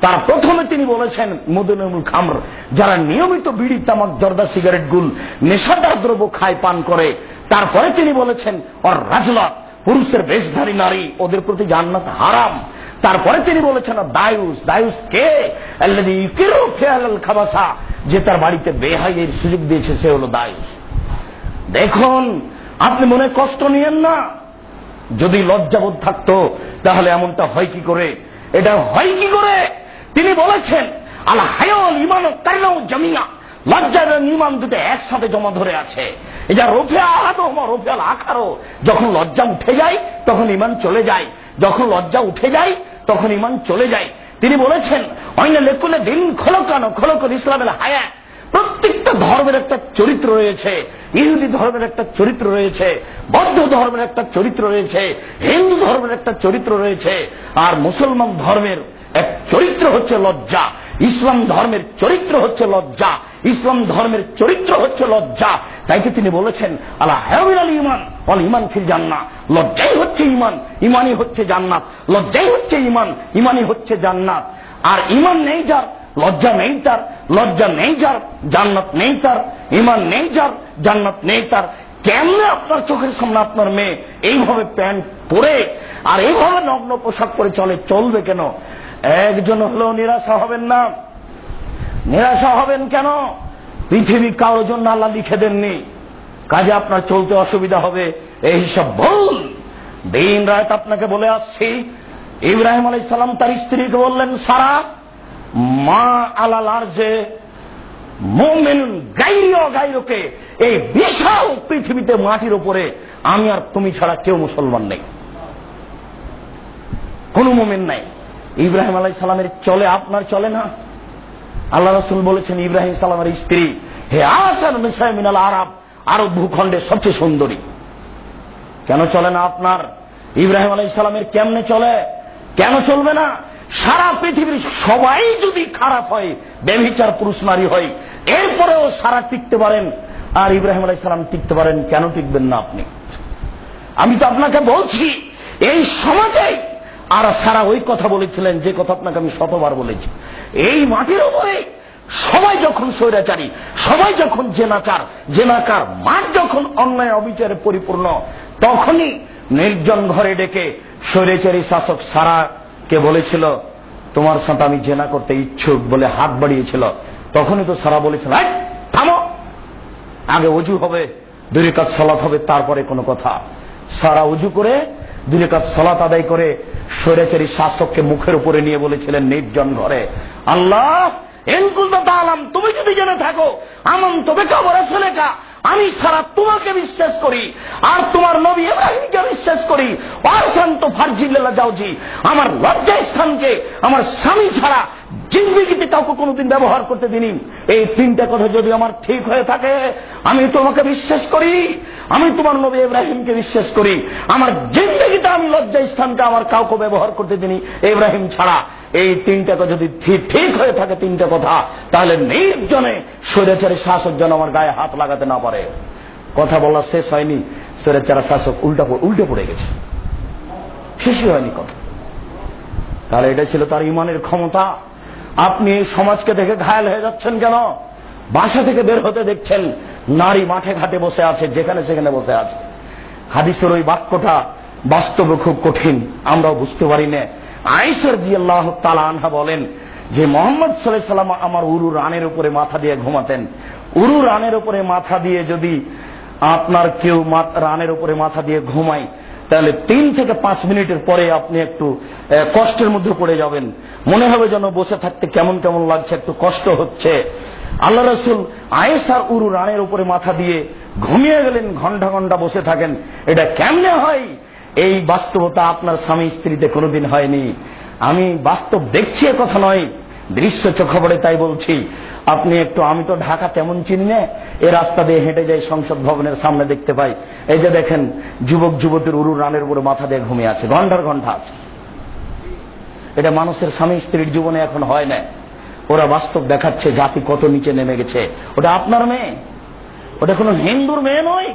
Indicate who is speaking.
Speaker 1: তার প্রথমে তিনি বলেছেন মদনুল খামর, যারা নিয়মিত বিড়ি, তামাক, জর্দা, সিগারেট, গুল, নেশাদার দ্রব্য খায়, পান করে, তারপরে তিনি বলেছেন ওর রাজলত পুরুষের বেশধারী নারী, ওদের প্রতি জান্নাত হারাম। তারপরে তিনি বলেছেন দায়ুস দায়ুস কে? ইউকিরু ফিআলাল খাবাসা। যে তার বাড়িতে বেহাইয়ের সুযোগ দিয়েছে, সে হলো দায়ুস। দেখুন, আপনি মনে কষ্ট নিয়েন না? যদি লজ্জাবোধ থাকতো, তাহলে এমনটা হয় কি করে? এটা হয় কি করে? তিনি বলেছেন, আল হায়ল ইমান কারণ জামিয়া। লজ্জা এবং ইমান দুটো একসাথে জমা ধরে আছে। এটা রফে আহাদো রফে আল আখারো, যখন লজ্জা উঠে যায়, তখন ইমান চলে যায়। যখন লজ্জা উঠে যায়, তখন ইমান চলে যায়। তিনি বলেছেন অন্য লেকুলে দিন খোলকানো খোলকন ইসলামের হায়া প্রত্যেকটা ধর্মের একটা চরিত্র রয়েছে। ইহুদি ধর্মের একটা চরিত্র রয়েছে, বৌদ্ধ ধর্মের একটা চরিত্র রয়েছে, হিন্দু ধর্মের একটা চরিত্র রয়েছে, আর মুসলমান ধর্মের এক চরিত্র হচ্ছে লজ্জা। ইসলাম ধর্মের চরিত্র হচ্ছে লজ্জা। ইসলাম ধর্মের চরিত্র হচ্ছে লজ্জা। তাইকে তিনি বলেছেন আল্লাহ আল ইমান অল ইমান ফিল জান্না লজ্জাই হচ্ছে ইমান ইমানই হচ্ছে জান্নাত। লজ্জাই হচ্ছে ইমান ইমানই হচ্ছে জান্নাত। আর ইমান নেই যার লজ্জা নেই তার, লজ্জা নেই যার, জান্নাত নেই তার ইমান নেই যার, জান্নাত নেই তার। কেমনে আপনার চোখের সামনে আপনার মেয়ে এইভাবে প্যান্ট পরে আর এইভাবে নগ্ন পোশাক পরে চলে, চলবে কেন? একজন হলেও নিরাশা হবেন না। নিরাশা হবেন কেন? পৃথিবী কারোর জন্য আল্লাহ লিখে দেননি। কাজে আপনার চলতে অসুবিধা হবে, এই সব ভুল। দিন রাত আপনাকে বলে আসছি, ইব্রাহিম আলাই সালাম তার স্ত্রীকে বললেন, সারা মা আলালার যে মোমেন গাইরিয় গাইরকে এই বিশাল পৃথিবীতে মাটির উপরে আমি আর তুমি ছাড়া কেউ মুসলমান নেই। কোন মোমেন নাই। ইব্রাহিম আলাই সালামের চলে আপনার চলে না? আল্লাহ রসুল বলেছেন, ইব্রাহিম সালামের স্ত্রী হে আসান মিসাইমিনাল আরব আরব ভূখণ্ডের সবচেয়ে সুন্দরী। কেন চলে না আপনার? ইব্রাহিম আলাই সালামের কেমনে চলে? কেন চলবে না? সারা পৃথিবীর সবাই যদি খারাপ হয় বেভিচার পুরুষ নারী হয়, এরপরেও সারা টিকতে পারেন। আর ইব্রাহিম আলাই সালাম টিকতে পারেন, কেন টিকবেন না আপনি? আমি তো আপনাকে বলছি, এই সমাজে আর সারা ওই কথা বলেছিলেন, যে কথা আপনাকে আমি শতবার বলেছি। এই মাটির উপরে সবাই যখন স্বৈরাচারী, সবাই যখন জেনাকার জেনাকার, মাঠ যখন অন্যায় অবিচারে পরিপূর্ণ, তখনই নির্জন ঘরে ডেকে স্বৈরাচারী শাসক সারা কে বলেছিল, তোমার সাথে আমি জেনা করতে ইচ্ছুক বলে হাত বাড়িয়েছিল। তখনই তো সারা বলেছিল থামো। আগে অজু হবে দুই কাজ সলাৎ হবে, তারপরে কোনো কথা। সারা উজু করে দুই কাজ সলাৎ আদায় করে স্বৈরাচারী শাসককে মুখের উপরে নিয়ে বলেছিলেন নির্জন ঘরে, আল্লাহ তুমি যদি জেনে থাকো আমন তবে কাবর কা আমি ছাড়া তোমাকে বিশ্বাস করি। আর তোমার নবী ইব্রাহিমকে বিশ্বাস করি। অশান্ত ফার্জি ফার্জিল্লা যাওজি আমার লজ্জা স্থানকে আমার স্বামী ছাড়া জিন্দিগিতে কাউকে কোনোদিন ব্যবহার করতে দিনি। এই তিনটা কথা যদি আমার ঠিক হয়ে থাকে, আমি তোমাকে বিশ্বাস করি, আমি তোমার নবী ইব্রাহিমকে বিশ্বাস করি। আমার জিন্দিগিতে আমি লজ্জা স্থানকে আমার কাউকে ব্যবহার করতে দিনি। ইব্রাহিম ছাড়া এই তিনটা কথা যদি ঠিক হয়ে থাকে তিনটা কথা, তাহলে নির্জনে স্বৈরাচারী শাসক যেন আমার গায়ে হাত লাগাতে না পারে। কথা বলা শেষ হয়নি। স্বৈরাচারা শাসক উল্টা উল্টে পড়ে গেছে। শেষই হয়নি কথা। তাহলে এটা ছিল তার ইমানের ক্ষমতা। আপনি সমাজকে দেখে ঘায়াল হয়ে যাচ্ছেন কেন? বাসা থেকে বের হতে দেখছেন, নারী মাঠে ঘাটে বসে আছে, যেখানে সেখানে বসে আছে। হাদিসের ওই বাক্যটা বাস্তবে খুব কঠিন, আমরাও বুঝতে পারি না। আইসার জি আল্লাহ তালা আনহা বলেন যে, মোহাম্মদ সাল্লাহ সাল্লাম আমার উরু রানের উপরে মাথা দিয়ে ঘুমাতেন। উরু রানের উপরে মাথা দিয়ে যদি আপনার কেউ রানের উপরে মাথা দিয়ে ঘুমায়, তাহলে তিন থেকে পাঁচ মিনিটের পরে আপনি একটু কষ্টের মধ্যে পড়ে যাবেন। মনে হবে যেন বসে থাকতে কেমন কেমন লাগছে, একটু কষ্ট হচ্ছে। আল্লাহ রসুল আয়েসার উরু রানের উপরে মাথা দিয়ে ঘুমিয়ে গেলেন, ঘণ্টা ঘণ্টা বসে থাকেন। এটা কেমনে হয়? এই বাস্তবতা আপনার স্বামী স্ত্রীতে কোনোদিন হয়নি। আমি বাস্তব দেখছি কথা নয়, দৃশ্য চোখে পড়ে তাই বলছি। আপনি একটু, আমি তো ঢাকা তেমন চিনি না এই রাস্তা দিয়ে হেঁটে যাই সংসদ ভবনের সামনে দেখতে পাই। এই যে দেখেন, যুবক, যুবতীর উরু রানের উপরে মাথা দিয়ে ঘুমিয়ে আছে, ঘণ্টার ঘণ্টা আছে। এটা মানুষের স্বামী স্ত্রীর জীবনে এখন হয় না। ওরা বাস্তব দেখাচ্ছে, জাতি কত নিচে নেমে গেছে। ওটা আপনার মেয়ে? ওটা কোনো হিন্দুর মেয়ে নয়